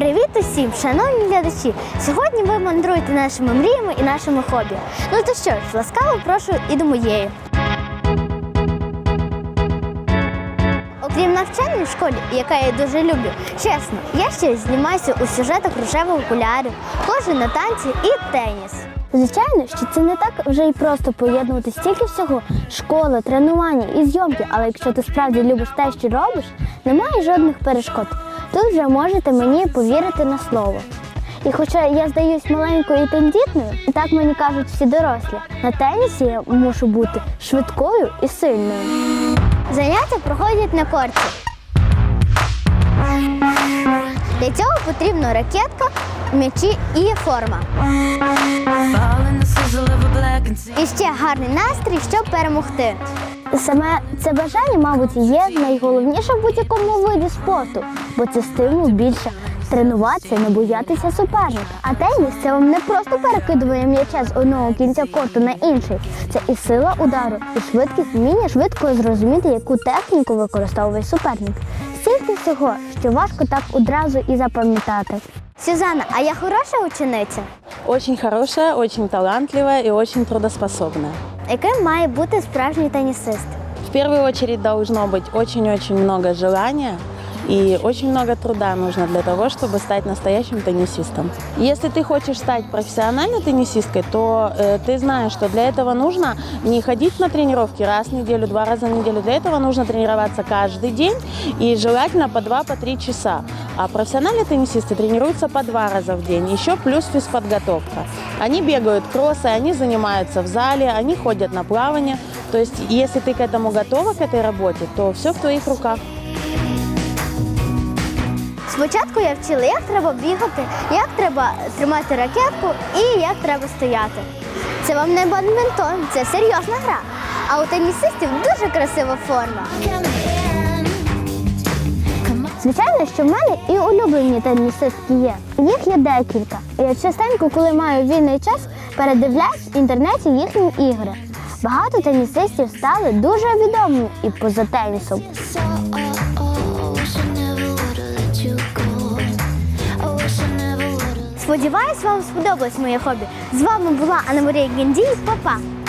Привіт усім, шановні глядачі! Сьогодні ви мандруєте нашими мріями і нашими хобі. Ну то що ж, ласкаво прошу і до моєї. Окрім навчання в школі, яка я дуже люблю, чесно, я ще знімаюся у сюжетах рожевих окулярів, ходжу на танці і теніс. Звичайно, що це не так вже й просто поєднувати стільки всього школа, тренування і зйомки, але якщо ти справді любиш те, що робиш, немає жодних перешкод. Тут вже можете мені повірити на слово. І хоча я здаюсь маленькою і тендітною, так мені кажуть всі дорослі, на тенісі я мушу бути швидкою і сильною. Заняття проходять на корті. Для цього потрібна ракетка, м'ячі і форма. І ще гарний настрій, щоб перемогти. Саме це бажання, мабуть, є найголовніше в будь-якому виді спорту, бо це стимул більше тренуватися, не боятися суперника. А теніс це вам не просто перекидування м'яча з одного кінця корту на інший. Це і сила удару, і швидкість вміння швидко зрозуміти, яку техніку використовує суперник. Стільки всього, що важко так одразу і запам'ятати. Сюзанна, а я хороша учениця? Очень хорошая, очень талантливая и очень трудоспособная. Яким має бути справжній тенісист? В первую очередь должно быть очень-очень много желания и очень много труда нужно для того, чтобы стать настоящим теннисистом. Если ты хочешь стать профессиональной теннисисткой, то э, ты знаешь, что для этого нужно не ходить на тренировки раз в неделю, два раза в неделю. Для этого нужно тренироваться каждый день и желательно по два, по три часа. А профессиональные теннисисты тренируются по два раза в день, еще плюс физподготовка. Они бегают кроссы, они занимаются в зале, они ходят на плавание. То есть, если ты к этому готова, к этой работе, то все в твоих руках. Спочатку я вчила, як треба бігати, як треба тримати ракетку і як треба стояти. Це вам не бадмінтон, це серйозна гра. А у тенісистів дуже красива форма. Звичайно, що в мене і улюблені тенісистки є. Їх є декілька. Я частенько, коли маю вільний час, передивляюсь в інтернеті їхні ігри. Багато тенісистів стали дуже відомими і поза тенісом. Сподіваюсь, вам сподобалось моє хобі. З вами була Анна Марія Гендій. Па-па!